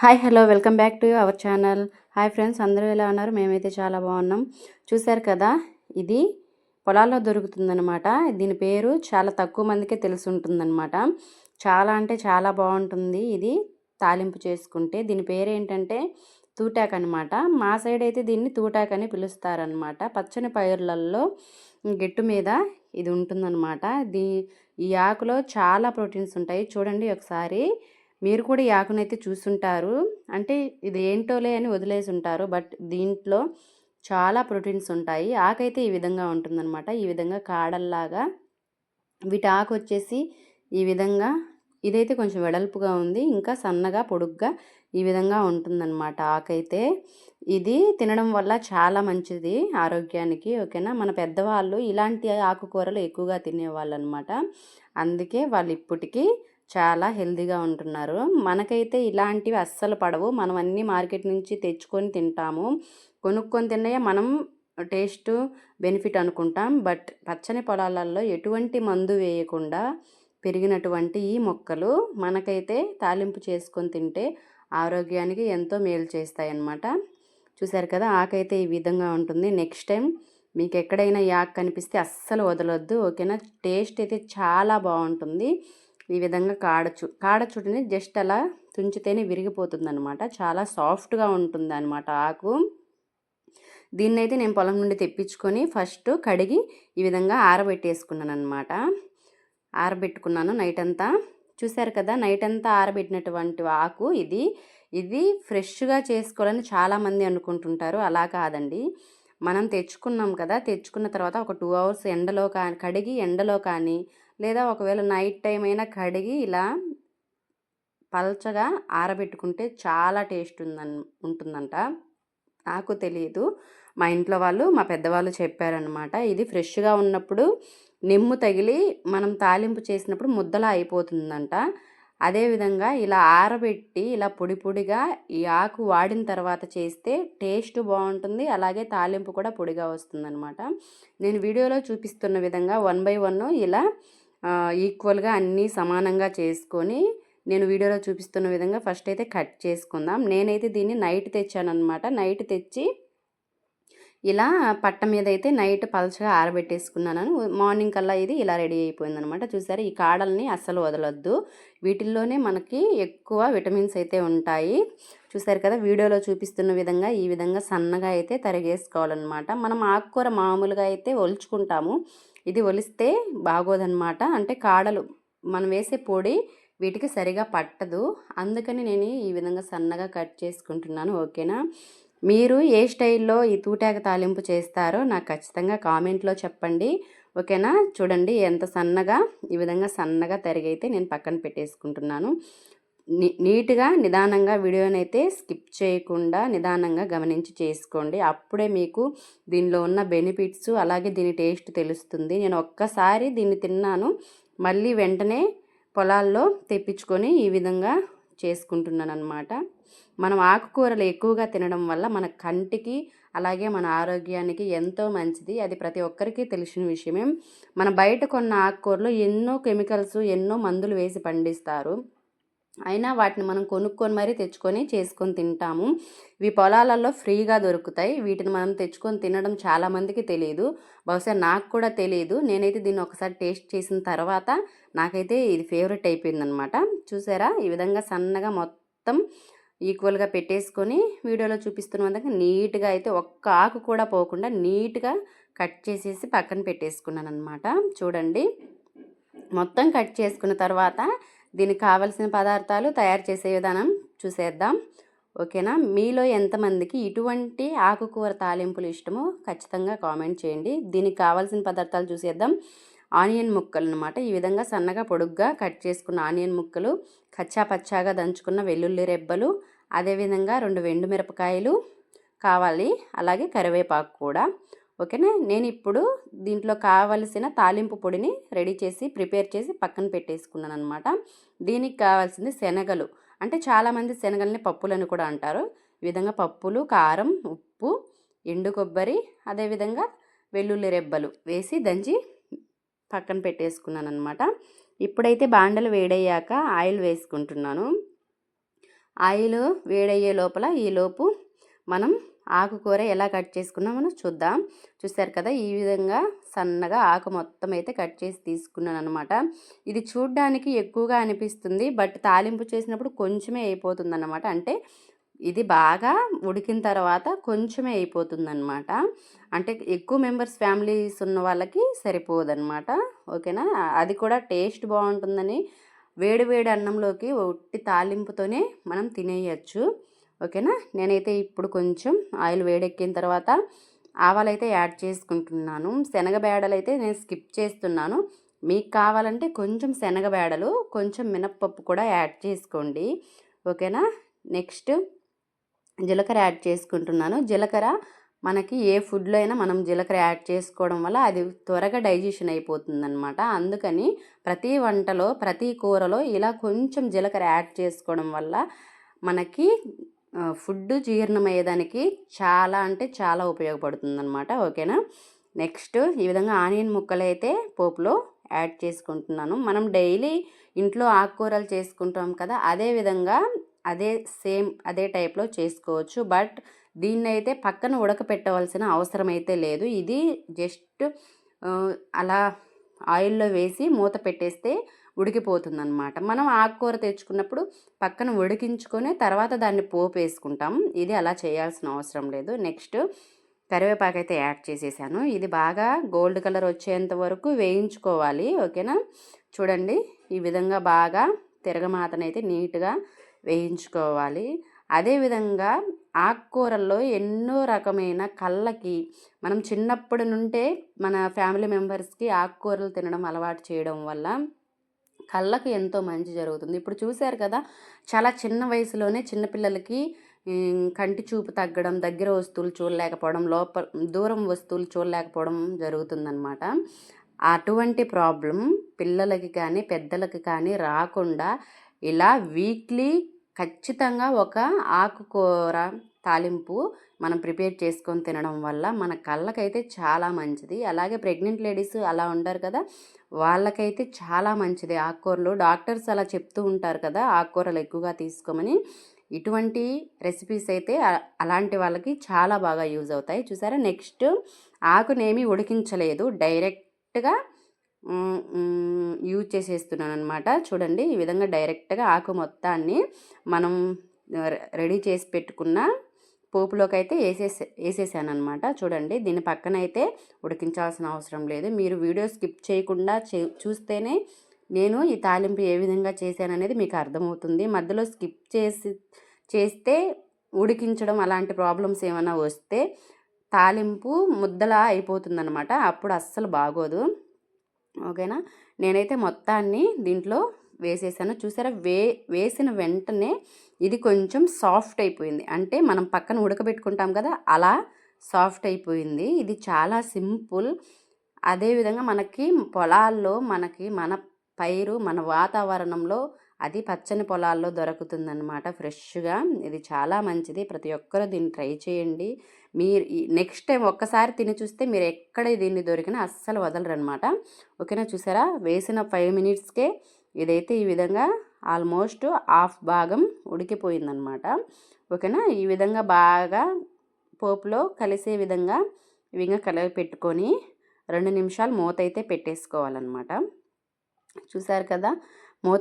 Hi hello welcome back to our channel. Hi friends అందరూ ఎలా ఉన్నారు? మేమైతే చాలా బాగున్నాం. చూశారు కదా ఇది పొలాల్లో దొరుకుతుందనమాట దీని పేరు చాలా తక్కువ మందికే తెలిసి ఉంటుందన్నమాట చాలా అంటే చాలా బాగుంటుంది ఇది తాలింపు చేసుకుంటే. దీని పేరు ఏంటంటే తూటాక్ అనమాట మా సైడ్ అయితే దీన్ని తూటాక్ అని పిలుస్తారనమాట పచ్చని పైర్లల్లో గెట్టు మీద ఇది ఉంటుందన్నమాట. దీ ఈ ఆకులో చాలా ప్రోటీన్స్ ఉంటాయి. చూడండి ఒకసారి. మీరు కూడా ఈ ఆకునైతే చూసుంటారు అంటే ఇది ఏంటోలే అని వదిలేసి ఉంటారు. బట్ దీంట్లో చాలా ప్రోటీన్స్ ఉంటాయి. ఆకైతే ఈ విధంగా ఉంటుందన్నమాట. ఈ విధంగా కాడల్లాగా వీటి ఆకు వచ్చేసి ఈ విధంగా ఇదైతే కొంచెం వెడల్పుగా ఉంది. ఇంకా సన్నగా పొడుగ్గా ఈ విధంగా ఉంటుందన్నమాట ఆకైతే. ఇది తినడం వల్ల చాలా మంచిది ఆరోగ్యానికి ఓకేనా? మన పెద్దవాళ్ళు ఇలాంటి ఆకుకూరలు ఎక్కువగా తినేవాళ్ళు అనమాట అందుకే వాళ్ళు ఇప్పటికీ చాలా హెల్దీగా ఉంటున్నారు. మనకైతే ఇలాంటివి అస్సలు పడవు. మనం అన్నీ మార్కెట్ నుంచి తెచ్చుకొని తింటాము. కొనుక్కొని తిన్నయే మనం టేస్ట్ బెనిఫిట్ అనుకుంటాం. బట్ పచ్చని పొలాలలో ఎటువంటి మందు వేయకుండా పెరిగినటువంటి ఈ మొక్కలు మనకైతే తాలింపు చేసుకొని తింటే ఆరోగ్యానికి ఎంతో మేలు చేస్తాయి అన్నమాట చూసారు కదా ఆకైతే ఈ విధంగా ఉంటుంది. నెక్స్ట్ టైం మీకు ఎక్కడైనా యాక్ కనిపిస్తే అస్సలు వదలొద్దు. ఓకేనా? టేస్ట్ అయితే చాలా బాగుంటుంది. ఈ విధంగా కాడచు కాడచుటిని జస్ట్ అలా తుంచితేనే విరిగిపోతుంది అనమాట చాలా సాఫ్ట్గా ఉంటుంది అనమాట ఆకు. దీన్ని అయితే నేను పొలం నుండి తెప్పించుకొని ఫస్ట్ కడిగి ఈ విధంగా ఆరబెట్టేసుకున్నాను అనమాట ఆరబెట్టుకున్నాను నైట్ అంతా చూశారు కదా నైట్ అంతా ఆరబెట్టినటువంటి ఆకు ఇది. ఇది ఫ్రెష్గా చేసుకోవాలని చాలామంది అనుకుంటుంటారు. అలా కాదండి. మనం తెచ్చుకున్నాం కదా తెచ్చుకున్న తర్వాత ఒక టూ అవర్స్ ఎండలో కానీ కడిగి ఎండలో కానీ లేదా ఒకవేళ నైట్ టైం అయినా కడిగి ఇలా పల్చగా ఆరబెట్టుకుంటే చాలా టేస్ట్ ఉందన్ ఉంటుందంట. నాకు తెలియదు. మా ఇంట్లో వాళ్ళు మా పెద్దవాళ్ళు చెప్పారనమాట ఇది ఫ్రెష్గా ఉన్నప్పుడు నిమ్ము తగిలి మనం తాలింపు చేసినప్పుడు ముద్దలా అయిపోతుందంట. అదేవిధంగా ఇలా ఆరబెట్టి ఇలా పొడి పొడిగా ఈ ఆకు వాడిన తర్వాత చేస్తే టేస్ట్ బాగుంటుంది. అలాగే తాలింపు కూడా పొడిగా వస్తుందన్నమాట. నేను వీడియోలో చూపిస్తున్న విధంగా వన్ బై వన్ ఇలా ఈక్వల్గా అన్నీ సమానంగా చేసుకొని నేను వీడియోలో చూపిస్తున్న విధంగా ఫస్ట్ అయితే కట్ చేసుకుందాం. నేనైతే దీన్ని నైట్ తెచ్చానమాట నైట్ తెచ్చి ఇలా పట్ట మీద అయితే నైట్ పలచగా ఆరబెట్టేసుకున్నాను. మార్నింగ్ కల్లా ఇది ఇలా రెడీ అయిపోయింది అనమాట చూసారు ఈ కాడల్ని అస్సలు వదలొద్దు. వీటిల్లోనే మనకి ఎక్కువ విటమిన్స్ అయితే ఉంటాయి. చూసారు కదా వీడియోలో చూపిస్తున్న విధంగా ఈ విధంగా సన్నగా అయితే తరిగేసుకోవాలన్నమాట. మనం ఆకుకూర మామూలుగా అయితే ఒలుచుకుంటాము. ఇది ఒలిస్తే బాగోదన్నమాట. అంటే కాడలు. మనం వేసే పొడి వీటికి సరిగా పట్టదు. అందుకని నేను ఈ విధంగా సన్నగా కట్ చేసుకుంటున్నాను. ఓకేనా? మీరు ఏ స్టైల్లో ఈ తూటాక తాలింపు చేస్తారో నాకు ఖచ్చితంగా కామెంట్లో చెప్పండి. ఓకేనా? చూడండి ఎంత సన్నగా ఈ విధంగా సన్నగా తరిగైతే నేను పక్కన పెట్టేసుకుంటున్నాను. నీట్గా నిదానంగా వీడియోనైతే స్కిప్ చేయకుండా నిదానంగా గమనించి చేసుకోండి. అప్పుడే మీకు దీనిలో ఉన్న బెనిఫిట్స్ అలాగే దీని టేస్ట్ తెలుస్తుంది. నేను ఒక్కసారి దీన్ని తిన్నాను. మళ్ళీ వెంటనే పొలాల్లో తెప్పించుకొని ఈ విధంగా చేసుకుంటున్నాను అనమాట మనం ఆకుకూరలు ఎక్కువగా తినడం వల్ల మన కంటికి అలాగే మన ఆరోగ్యానికి ఎంతో మంచిది. అది ప్రతి ఒక్కరికి తెలిసిన విషయమే. మన బయట కొన్న ఆకుకూరలు ఎన్నో కెమికల్స్ ఎన్నో మందులు వేసి పండిస్తారు. అయినా వాటిని మనం కొనుక్కొని మరీ తెచ్చుకొని చేసుకొని తింటాము. ఇవి పొలాలలో ఫ్రీగా దొరుకుతాయి. వీటిని మనం తెచ్చుకొని తినడం చాలామందికి తెలియదు. బహుశా నాకు కూడా తెలియదు. నేనైతే దీన్ని ఒకసారి టేస్ట్ చేసిన తర్వాత నాకైతే ఇది ఫేవరెట్ అయిపోయిందనమాట. చూసారా? ఈ విధంగా సన్నగా మొత్తం ఈక్వల్గా పెట్టేసుకొని వీడియోలో చూపిస్తున్న విధంగా నీట్గా అయితే ఒక్క ఆకు కూడా పోకుండా నీట్గా కట్ చేసేసి పక్కన పెట్టేసుకున్నాను అనమాట చూడండి. మొత్తం కట్ చేసుకున్న తర్వాత దీనికి కావలసిన పదార్థాలు తయారు చేసే విధానం చూసేద్దాం. ఓకేనా? మీలో ఎంతమందికి ఇటువంటి ఆకుకూర తాలింపులు ఇష్టమో ఖచ్చితంగా కామెంట్ చేయండి. దీనికి కావాల్సిన పదార్థాలు చూసేద్దాం. ఆనియన్ ముక్కలు అనమాట ఈ విధంగా సన్నగా పొడుగ్గా కట్ చేసుకున్న ఆనియన్ ముక్కలు కచ్చా పచ్చాగా దంచుకున్న వెల్లుల్లి రెబ్బలు అదేవిధంగా రెండు వెండు మిరపకాయలు కావాలి. అలాగే కరివేపాకు కూడా. ఓకేనా? నేను ఇప్పుడు దీంట్లో కావలసిన తాలింపు పొడిని రెడీ చేసి ప్రిపేర్ చేసి పక్కన పెట్టేసుకున్నాను అనమాట దీనికి కావాల్సింది శనగలు. అంటే చాలామంది శనగల్ని పప్పులని కూడా అంటారు. ఈ విధంగా పప్పులు కారం ఉప్పు ఎండు కొబ్బరి అదేవిధంగా వెల్లుల్లి రెబ్బలు వేసి దంచి పక్కన పెట్టేసుకున్నాను అనమాట ఇప్పుడైతే బాండలు వేడయ్యాక ఆయిల్ వేసుకుంటున్నాను. ఆయిల్ వేడయ్యే లోపల ఈలోపు మనం ఆకుకూర ఎలా కట్ చేసుకున్నామో చూద్దాం. చూసారు కదా ఈ విధంగా సన్నగా ఆకు మొత్తం అయితే కట్ చేసి తీసుకున్నాను అనమాట ఇది చూడ్డానికి ఎక్కువగా అనిపిస్తుంది బట్ తాలింపు చేసినప్పుడు కొంచెమే అయిపోతుంది అనమాట అంటే ఇది బాగా ఉడికిన తర్వాత కొంచెమే అయిపోతుందన్నమాట. అంటే ఎక్కువ మెంబర్స్ ఫ్యామిలీస్ ఉన్న వాళ్ళకి సరిపోదన్నమాట. ఓకేనా? అది కూడా టేస్ట్ బాగుంటుందని వేడి వేడి అన్నంలోకి ఒట్టి తాలింపుతోనే మనం తినేయచ్చు. ఓకేనా? నేనైతే ఇప్పుడు కొంచెం ఆయిల్ వేడెక్కిన తర్వాత ఆవాలైతే యాడ్ చేసుకుంటున్నాను. శనగబేడలు అయితే నేను స్కిప్ చేస్తున్నాను. మీకు కావాలంటే కొంచెం శనగబేడలు కొంచెం మినప్పప్పు కూడా యాడ్ చేసుకోండి. ఓకేనా? నెక్స్ట్ జీలకర్ర యాడ్ చేసుకుంటున్నాను. జీలకర్ర మనకి ఏ ఫుడ్లో అయినా మనం జీలకర్ర యాడ్ చేసుకోవడం వల్ల అది త్వరగా డైజెషన్ అయిపోతుందన్నమాట. అందుకని ప్రతి వంటలో ప్రతి కూరలో ఇలా కొంచెం జీలకర్ర యాడ్ చేసుకోవడం వల్ల మనకి ఫుడ్ జీర్ణమయ్యేదానికి చాలా అంటే చాలా ఉపయోగపడుతుంది అనమాట ఓకేనా? నెక్స్ట్ ఈ విధంగా ఆనియన్ ముక్కలు అయితే పోపులో యాడ్ చేసుకుంటున్నాను. మనం డైలీ ఇంట్లో ఆకుకూరలు చేసుకుంటాం కదా అదే విధంగా అదే సేమ్ అదే టైప్లో చేసుకోవచ్చు. బట్ దీన్ని అయితే పక్కన ఉడకపెట్టవలసిన అవసరం అయితే లేదు. ఇది జస్ట్ అలా ఆయిల్లో వేసి మూత పెట్టేస్తే ఉడికిపోతుందనమాట మనం ఆకుకూర తెచ్చుకున్నప్పుడు పక్కన ఉడికించుకొని తర్వాత దాన్ని పోపు వేసుకుంటాం ఇది అలా చేయాల్సిన అవసరం లేదు. నెక్స్ట్ కరివేపాకు అయితే యాడ్ చేసేసాను. ఇది బాగా గోల్డ్ కలర్ వచ్చేంత వరకు వేయించుకోవాలి. ఓకేనా? చూడండి ఈ విధంగా బాగా తిరగమాతనైతే నీట్గా వేయించుకోవాలి. అదేవిధంగా ఆకుకూరల్లో ఎన్నో రకమైన కళ్ళకి మనం చిన్నప్పటి నుండే మన ఫ్యామిలీ మెంబర్స్కి ఆకుకూరలు తినడం అలవాటు చేయడం వల్ల కళ్ళకు ఎంతో మంచి జరుగుతుంది. ఇప్పుడు చూశారు కదా చాలా చిన్న వయసులోనే చిన్నపిల్లలకి కంటి చూపు తగ్గడం దగ్గర వస్తువులు చూడలేకపోవడం లోపల దూరం వస్తువులు చూడలేకపోవడం జరుగుతుందన్నమాట. అటువంటి ప్రాబ్లం పిల్లలకి కానీ పెద్దలకి కానీ రాకుండా ఇలా వీక్లీ ఖచ్చితంగా ఒక ఆకుకూర తాలింపు మనం ప్రిపేర్ చేసుకొని తినడం వల్ల మన కళ్ళకైతే చాలా మంచిది. అలాగే ప్రెగ్నెంట్ లేడీస్ అలా ఉంటారు కదా వాళ్ళకైతే చాలా మంచిది. ఆకుకూరలు డాక్టర్స్ అలా చెప్తూ ఉంటారు కదా ఆకుకూరలు ఎక్కువగా తీసుకోమని. ఇటువంటి రెసిపీస్ అయితే అలాంటి వాళ్ళకి చాలా బాగా యూజ్ అవుతాయి. చూసారా? నెక్స్ట్ ఆకునేమి ఉడికించలేదు. డైరెక్ట్గా యూజ్ చేసేస్తున్నాను అనమాట చూడండి ఈ విధంగా డైరెక్ట్గా ఆకు మొత్తాన్ని మనం రెడీ చేసి పెట్టుకున్న పోపులోకి అయితే వేసేసే వేసేసాను అనమాట చూడండి దీని పక్కన అయితే ఉడికించాల్సిన అవసరం లేదు. మీరు వీడియో స్కిప్ చేయకుండా చూస్తేనే నేను ఈ తాలింపు ఏ విధంగా చేశాననేది మీకు అర్థమవుతుంది. మధ్యలో స్కిప్ చేసి చేస్తే ఉడికించడం అలాంటి ప్రాబ్లమ్స్ ఏమైనా వస్తే తాలింపు ముద్దలా అయిపోతుందనమాట అప్పుడు అస్సలు బాగోదు. ఓకేనా? నేనైతే మొత్తాన్ని దీంట్లో వేసేసాను. చూసారా? వే వేసిన వెంటనే ఇది కొంచెం సాఫ్ట్ అయిపోయింది. అంటే మనం పక్కన ఉడకబెట్టుకుంటాం కదా అలా సాఫ్ట్ అయిపోయింది. ఇది చాలా సింపుల్. అదేవిధంగా మనకి పొలాల్లో మనకి మన పైరు మన వాతావరణంలో అది పచ్చని పొలాల్లో దొరుకుతుందన్నమాట ఫ్రెష్గా. ఇది చాలా మంచిది. ప్రతి ఒక్కరూ దీన్ని ట్రై చేయండి. మీరు నెక్స్ట్ టైం ఒక్కసారి తిని చూస్తే మీరు ఎక్కడ దీన్ని దొరికినా అస్సలు వదలరనమాట ఓకేనా? చూసారా? వేసిన ఫైవ్ మినిట్స్కే ఇదైతే ఈ విధంగా ఆల్మోస్ట్ హాఫ్ భాగం ఉడికిపోయిందనమాట ఓకేనా? ఈ విధంగా బాగా పోపులో కలిసే విధంగా విధంగా కలిపి పెట్టుకొని రెండు నిమిషాలు మూత అయితే పెట్టేసుకోవాలన్నమాట. చూసారు కదా? మూత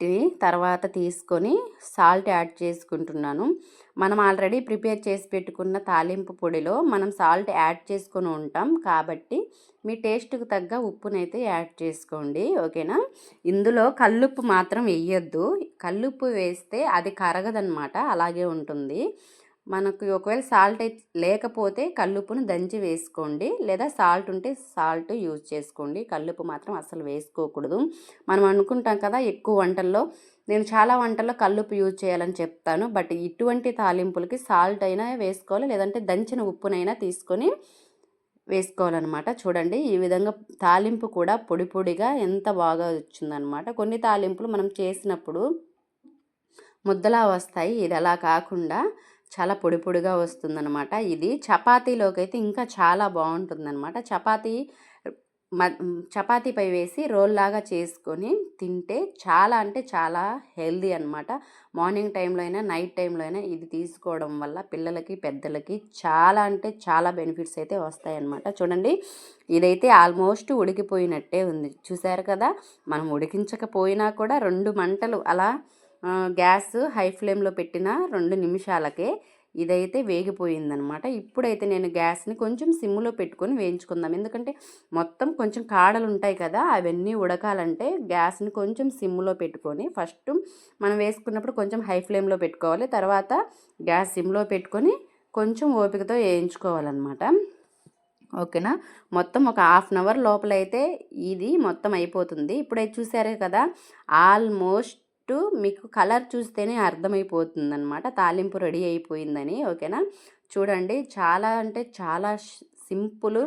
పెట్టి తర్వాత తీసుకొని సాల్ట్ యాడ్ చేసుకుంటున్నాను. మనం ఆల్రెడీ ప్రిపేర్ చేసి పెట్టుకున్న తాలింపు పొడిలో మనం సాల్ట్ యాడ్ చేసుకొని ఉంటాం. కాబట్టి మీ టేస్ట్కి తగ్గ ఉప్పునైతే యాడ్ చేసుకోండి. ఓకేనా? ఇందులో కల్లుప్పు మాత్రం వేయొద్దు. కల్లుప్పు వేస్తే అది కరగదనమాట అలాగే ఉంటుంది. మనకు ఒకవేళ సాల్ట్ అయితే లేకపోతే కల్లుప్పును దంచి వేసుకోండి. లేదా సాల్ట్ ఉంటే సాల్ట్ యూజ్ చేసుకోండి. కల్లుప్పు మాత్రం అసలు వేసుకోకూడదు. మనం అనుకుంటాం కదా ఎక్కువ వంటల్లో. నేను చాలా వంటల్లో కల్లుప్పు యూజ్ చేయాలని చెప్తాను. బట్ ఇటువంటి తాలింపులకి సాల్ట్ అయినా వేసుకోవాలి. లేదంటే దంచిన ఉప్పునైనా తీసుకొని వేసుకోవాలన్నమాట. చూడండి ఈ విధంగా తాలింపు కూడా పొడి పొడిగా ఎంత బాగా వచ్చిందనమాట కొన్ని తాలింపులు మనం చేసినప్పుడు ముద్దలా వస్తాయి. ఇది అలా కాకుండా చాలా పొడి పొడిగా వస్తుందన్నమాట ఇది. చపాతీలోకి అయితే ఇంకా చాలా బాగుంటుందన్నమాట. చపాతీ మ చపాతీపై వేసి రోల్ లాగా చేసుకొని తింటే చాలా అంటే చాలా హెల్దీ అనమాట మార్నింగ్ టైంలో అయినా నైట్ టైంలో అయినా ఇది తీసుకోవడం వల్ల పిల్లలకి పెద్దలకి చాలా అంటే చాలా బెనిఫిట్స్ అయితే వస్తాయన్నమాట. చూడండి ఇదైతే ఆల్మోస్ట్ ఉడికిపోయినట్టే ఉంది. చూసారు కదా మనం ఉడికించకపోయినా కూడా రెండు మంటలు అలా గ్యాస్ హై ఫ్లేమ్లో పెట్టిన రెండు నిమిషాలకే ఇదైతే వేగిపోయిందనమాట. ఇప్పుడైతే నేను గ్యాస్ని కొంచెం సిమ్లో పెట్టుకొని వేయించుకుందాం. ఎందుకంటే మొత్తం కొంచెం కాడలు ఉంటాయి కదా అవన్నీ ఉడకాలంటే గ్యాస్ని కొంచెం సిమ్లో పెట్టుకొని ఫస్ట్ మనం వేసుకున్నప్పుడు కొంచెం హై ఫ్లేమ్లో పెట్టుకోవాలి. తర్వాత గ్యాస్ సిమ్లో పెట్టుకొని కొంచెం ఓపికతో వేయించుకోవాలన్నమాట ఓకేనా? మొత్తం ఒక హాఫ్ అన్ అవర్ లోపలైతే ఇది మొత్తం అయిపోతుంది. ఇప్పుడైతే చూసారే కదా ఆల్మోస్ట్ మీకు కలర్ చూస్తేనే అర్థమైపోతుంది అనమాట తాలింపు రెడీ అయిపోయిందని ఓకేనా? చూడండి చాలా అంటే చాలా సింపుల్.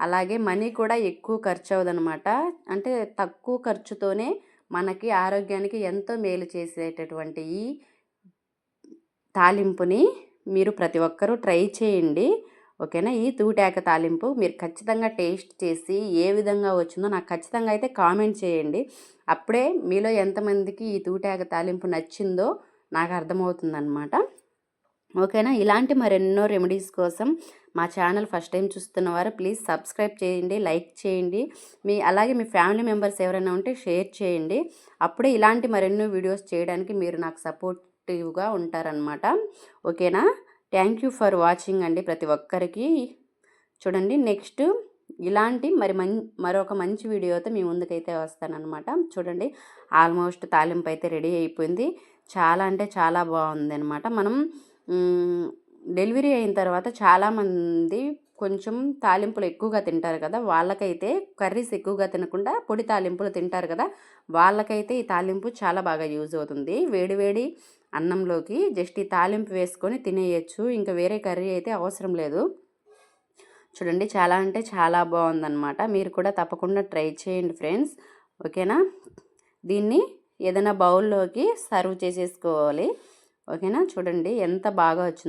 అలాగే మనీ కూడా ఎక్కువ ఖర్చు అవ్వదనమాట అంటే తక్కువ ఖర్చుతోనే మనకి ఆరోగ్యానికి ఎంతో మేలు చేసేటటువంటి ఈ తాలింపుని మీరు ప్రతి ఒక్కరూ ట్రై చేయండి. ఓకేనా? ఈ తూటాక తాలింపు మీరు ఖచ్చితంగా టేస్ట్ చేసి ఏ విధంగా వచ్చిందో నాకు ఖచ్చితంగా అయితే కామెంట్ చేయండి. అప్పుడే మీలో ఎంతమందికి ఈ తూటాక తాలింపు నచ్చిందో నాకు అర్థమవుతుందనమాట ఓకేనా? ఇలాంటి మరెన్నో రెమెడీస్ కోసం మా ఛానల్ ఫస్ట్ టైం చూస్తున్నవారు ప్లీజ్ సబ్స్క్రైబ్ చేయండి లైక్ చేయండి. మీ అలాగే మీ ఫ్యామిలీ మెంబర్స్ ఎవరైనా ఉంటే షేర్ చేయండి. అప్పుడే ఇలాంటి మరెన్నో వీడియోస్ చేయడానికి మీరు నాకు సపోర్టివ్గా ఉంటారనమాట ఓకేనా? థ్యాంక్ యూ ఫర్ వాచింగ్ అండి ప్రతి ఒక్కరికి. చూడండి నెక్స్ట్ ఇలాంటి మరి మం మరొక మంచి వీడియోతో మీ ముందుకైతే వస్తానన్నమాట. చూడండి ఆల్మోస్ట్ తాలింపు అయితే రెడీ అయిపోయింది. చాలా అంటే చాలా బాగుంది అనమాట మనం డెలివరీ అయిన తర్వాత చాలామంది కొంచెం తాలింపులు ఎక్కువగా తింటారు కదా! వాళ్ళకైతే కర్రీస్ ఎక్కువగా తినకుండా పొడి తాలింపులు తింటారు కదా! వాళ్ళకైతే ఈ తాలింపు చాలా బాగా యూజ్ అవుతుంది. వేడివేడి అన్నంలోకి జస్ట్ ఈ తాలింపు వేసుకొని తినేయచ్చు. ఇంకా వేరే కర్రీ అయితే అవసరం లేదు. చూడండి చాలా అంటే చాలా బాగుందన్నమాట. మీరు కూడా తప్పకుండా ట్రై చేయండి ఫ్రెండ్స్. ఓకేనా? దీన్ని ఏదైనా బౌల్లోకి సర్వ్ చేసేసుకోవాలి. ఓకేనా? చూడండి ఎంత బాగా వచ్చింది.